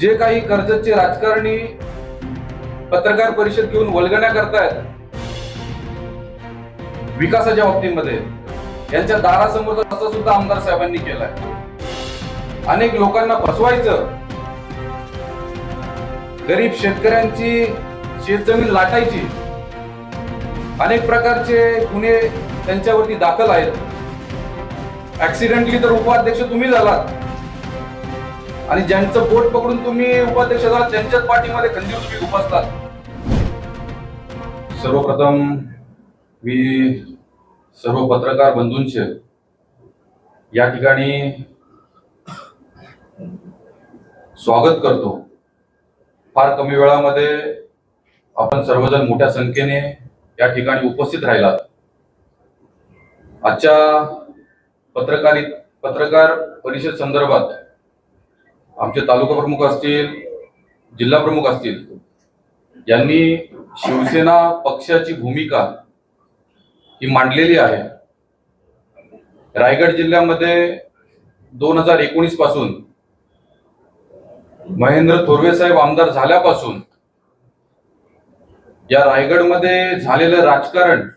जे काही कर्जतचे राजकारणी पत्रकार परिषद घेऊन वल्गण्या करतायत विकासाच्या बाबतीमध्ये यांच्या दारासमोर असं सुद्धा आमदार साहेबांनी केलाय. अनेक लोकांना फसवायचं. गरीब शेतकऱ्यांची शेतजमीन लाटायची. अनेक प्रकारचे गुन्हे त्यांच्यावरती दाखल आहेत. ऍक्सिडेंटली तर उपाध्यक्ष तुम्ही झालात. आणि ज्यांचं बोट पकडून तुम्ही उपाध्यक्ष झाला त्यांच्याच पाठीमध्ये खंजीर तुम्ही उपसतात सर्वप्रथम मी सर्व पत्रकार बंधूंचे या ठिकाणी स्वागत करतो. फार कमी वेळामध्ये आपण सर्वजण मोठ्या संख्येने या ठिकाणी उपस्थित राहिलात. आजच्या पत्रकारित पत्रकार परिषद संदर्भात आमचे तालुका प्रमुख असतील जिल्हा प्रमुख असतील यांनी शिवसेना पक्षाची भूमिका ही मांडलेली आहे. रायगड जिल्ह्यामध्ये दोन हजार एकोणीसपासून महेंद्र थोरवे साहेब आमदार झाल्यापासून या रायगडमध्ये झालेलं राजकारणमध्ये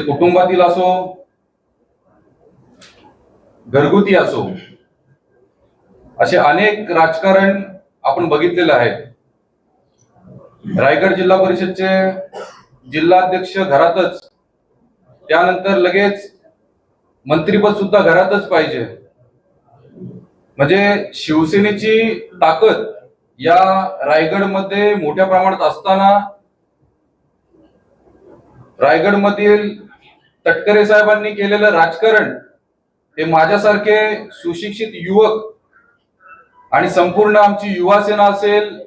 कुटुंबातील असो घरगुती असो असे अनेक राजकारण आपण बघितलेलं आहे. रायगड जिल्हा परिषदचे जिल्हाध्यक्ष घरातच त्यानंतर लगेच मंत्रीपद सुद्धा घरातच पाहिजे. म्हणजे शिवसेनेची ताकद या रायगडमध्ये मोठ्या प्रमाणात असताना रायगडमधील तटकरे साहेबांनी केलेलं राजकारण हे माझ्यासारखे सुशिक्षित युवक आणि संपूर्ण आमची युवा सेना असेल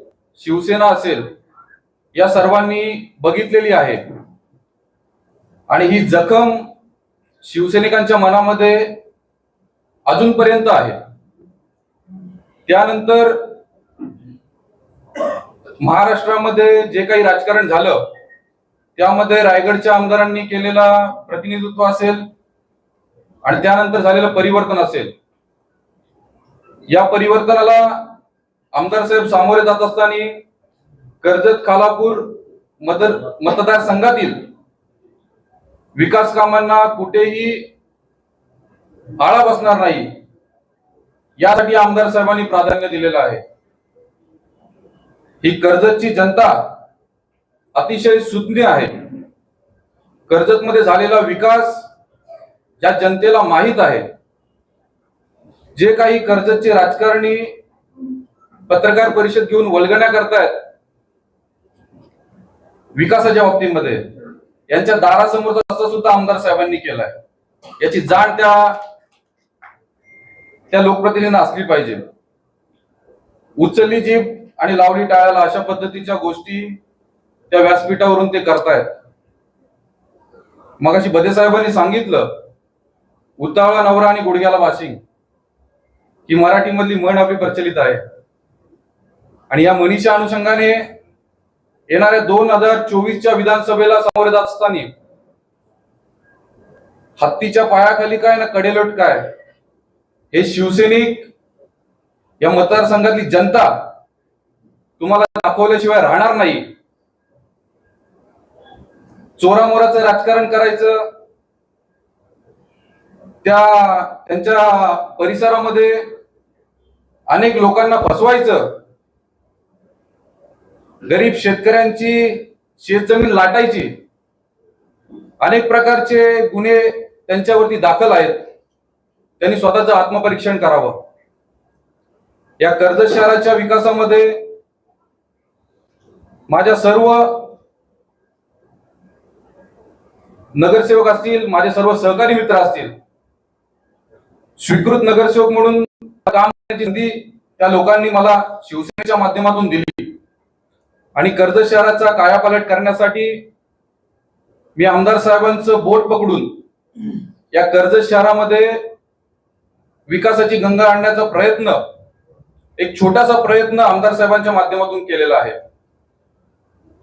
शिवसेना असेल या सर्वांनी बघितलेली आहे. आणि ही जखम शिवसैनिकांच्या मनामध्ये अजूनपर्यंत आहे. त्यानंतर महाराष्ट्रामध्ये जे काही राजकारण झालं त्यामध्ये रायगडच्या आमदारांनी केलेला प्रतिनिधित्व असेल आणि त्यानंतर झालेलं परिवर्तन असेल. या परिवर्तनाला आमदार साहेब सामोरे जात असताना कर्जत खालापूर मतदार मतदारसंघातील विकास कामांना कुठेही आळा बसणार नाही. यासाठी आमदार साहेबांनी प्राधान्य दिलेलं आहे. ही कर्जतची जनता अतिशय सुज्ञ आहे. कर्जतमध्ये झालेला विकास या जनतेला माहीत आहे. जे काही कर्जतचे राजकारणी पत्रकार परिषद घेऊन वल्गण्या करतायत विकासाच्या बाबतीमध्ये यांच्या दारासमोर असं सुद्धा आमदार साहेबांनी केलाय. याची जाण त्या त्या लोकप्रतिनिधींना असली पाहिजे. उचलली जीभ आणि लावली टाळ्याला अशा पद्धतीच्या गोष्टी त्या व्यासपीठावरून ते करतायत. मगाशी बदे साहेबांनी सांगितलं उतावळा नवरा आणि गुडघ्याला वाशिंग. ही मराठीमधली म्हण आपली प्रचलित आहे. आणि या म्हणीच्या अनुषंगाने येणाऱ्या दोन हजार चोवीसच्या विधानसभेला सामोरे जात असताना हत्तीच्या पायाखाली काय ना कडेलोट काय हे शिवसैनिक या मतदारसंघातली जनता तुम्हाला दाखवल्याशिवाय राहणार नाही. चोरामोराचं राजकारण करायचं त्या त्यांच्या परिसरामध्ये अनेक लोकांना फसवायचं. गरीब शेतकऱ्यांची शेतजमीन लाटायची. अनेक प्रकारचे गुन्हे त्यांच्यावरती दाखल आहेत. त्यांनी स्वतःचं आत्मपरीक्षण करावं. या कर्जत शहराच्या विकासामध्ये माझ्या सर्व नगरसेवक असतील माझे सर्व सहकारी मित्र असतील स्वीकृत नगरसेवक म्हणून काम करण्याची संधी त्या लोकांनी मला शिवसेनेच्या माध्यमातून दिली. आणि कर्जत शहराचा कायापालट करण्यासाठी मी आमदार साहेबांचं बोट पकडून या कर्जत शहरामध्ये विकासाची गंगा आणण्याचा प्रयत्न एक छोटासा प्रयत्न आमदार साहेबांच्या माध्यमातून केलेला आहे.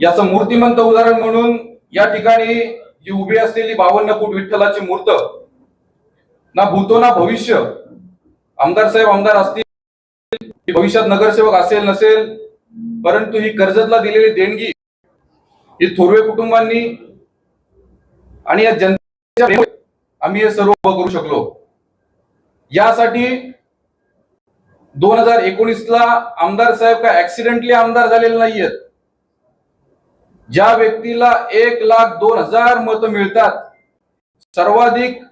याचं मूर्तिमंत उदाहरण म्हणून या ठिकाणी जी उभी असलेली बावन्न फूट विठ्ठलाची मूर्त ना भूतो ना भविष्य आमदार साहेब आमदार असतील भविष्यात नगरसेवक असेल नसेल परंतु ही कर्जतला दिलेली देणगी ही थोरवे कुटुंबांनी आणि या जनतेच्या आम्ही हे सर्व उभं करू शकलो. यासाठी दोन हजार एकोणीस ला आमदार साहेब का ऍक्सिडेंटली आमदार झालेले नाहीयेत. ज्या व्यक्तीला एक लाख दोन हजार मत मिळतात सर्वाधिक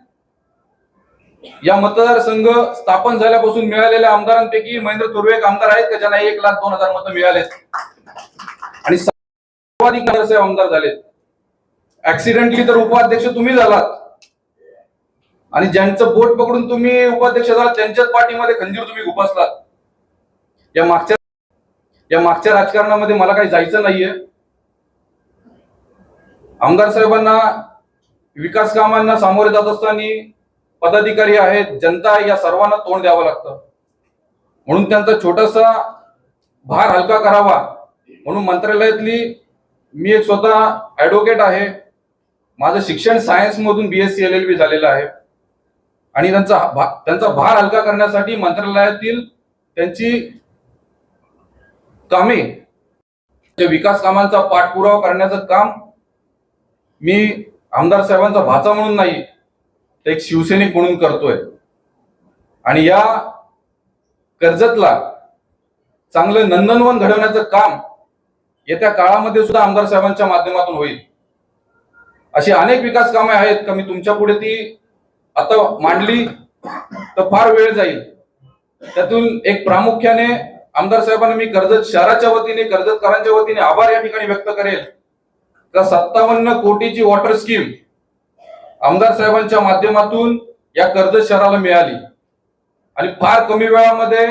या मतदारसंघ स्थापन झाल्यापासून मिळालेल्या आमदारांपैकी महेंद्र तुर्वे एक आमदार आहेत का ज्यांना एक लाख दोन हजार मतं मिळाले आणि सर्वाधिक नगरसेवक आमदार झालेत. ऍक्सिडेंटली तर उपाध्यक्ष तुम्ही झालात. आणि ज्यांचं बोट पकडून तुम्ही उपाध्यक्ष झालात त्यांच्याच पाठीमध्ये खंजीर तुम्ही गुपासलात या मागच्या या मागच्या राजकारणामध्ये मला काही जायचं नाहीये. आमदार साहेबांना विकास कामांना सामोरे जात असताना पदाधिकारी आहेत जनता या सर्वांना तोंड द्यावं लागतं. म्हणून त्यांचा छोटासा भार हलका करावा. म्हणून मंत्रालयातली मी एक स्वतः ॲडव्होकेट आहे. माझं शिक्षण सायन्समधून B S C L L B झालेलं आहे. आणि त्यांचा भा- त्यांचा भार हलका करण्यासाठी मंत्रालयातील त्यांची कामे विकास कामांचा पाठपुरावा करण्याचं काम मी आमदार साहेबांचा भाचा म्हणून नाही एक शिवसैनिक म्हणून करतोय. आणि या कर्जतला चांगलं नंदनवन घडवण्याचं काम येत्या काळामध्ये सुद्धा आमदार साहेबांच्या माध्यमातून होईल. अशी अनेक विकास कामे आहेत का मी तुमच्यापुढे ती आता मांडली तर फार वेळ जाईल. त्यातून एक प्रामुख्याने आमदार साहेबांना मी कर्जत शहराच्या वतीने कर्जतकरांच्या वतीने आभार या ठिकाणी व्यक्त करेल. का सत्तावन्न कोटीची वॉटर स्कीम आमदार साहेबांच्या माध्यमातून या कर्जत शहराला मिळाली. आणि फार कमी वेळामध्ये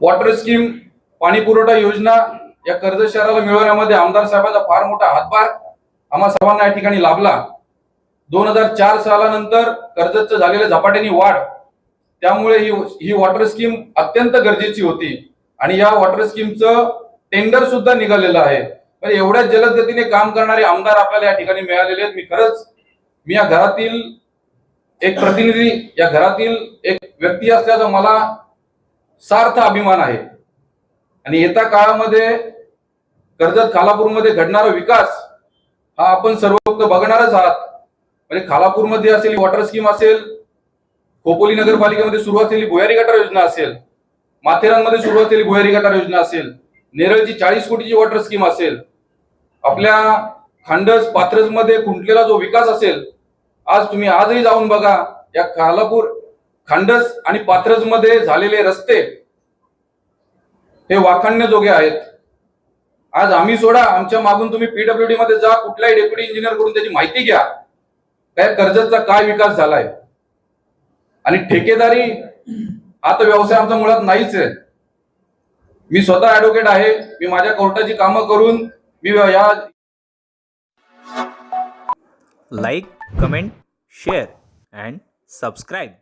वॉटर स्कीम पाणी पुरवठा योजना या कर्जत शहराला मिळवण्यामध्ये आमदार साहेबांचा फार मोठा हातभार आम्हा सर्वांना या ठिकाणी लाभला. दोन हजार चार सालानंतर कर्जतचं झालेलं झपाट्याने वाढ त्यामुळे ही ही वॉटर स्कीम अत्यंत गरजेची होती. आणि या वॉटर स्कीमचं टेंडर सुद्धा निघालेलं आहे. पण एवढ्या जलद गतीने काम करणारे आमदार आपल्याला या ठिकाणी मिळालेले आहेत. मी खरंच मी या घरातील एक प्रतिनिधी या घरातील एक व्यक्ती असल्याचा मला सार्थ अभिमान आहे. आणि येत्या काळामध्ये कर्जत खालापूरमध्ये घडणारा विकास हा आपण सर्व बघणारच आहात. म्हणजे खालापूरमध्ये असेल वॉटर स्कीम असेल खोपोली नगरपालिकेमध्ये सुरू असलेली भुयारी गटार योजना असेल माथेरानमध्ये सुरू असलेली भुयारी गटार योजना असेल नेरळची चाळीस कोटीची वॉटर स्कीम असेल आपल्या खांडस पात्रजमध्ये खुंटलेला जो विकास असेल आज तुम्ही आजही जाऊन बघा या कालापूर खांडस आणि पात्रजमध्ये झालेले रस्ते हे वाखाणण्याजोगे आहेत. आज आम्ही सोडा आमच्या मागून तुम्ही पीडब्ल्यूडी मध्ये जा कुठल्याही डेप्युटी इंजिनियरकडून त्याची माहिती घ्या. काय कर्जतचा काय विकास झालाय? आणि ठेकेदारी हा तर व्यवसाय आमचा मुळात नाहीच आहे. मी स्वतः ऍडव्होकेट आहे मी माझ्या कोर्टाची कामं करून या like, comment, share, and subscribe.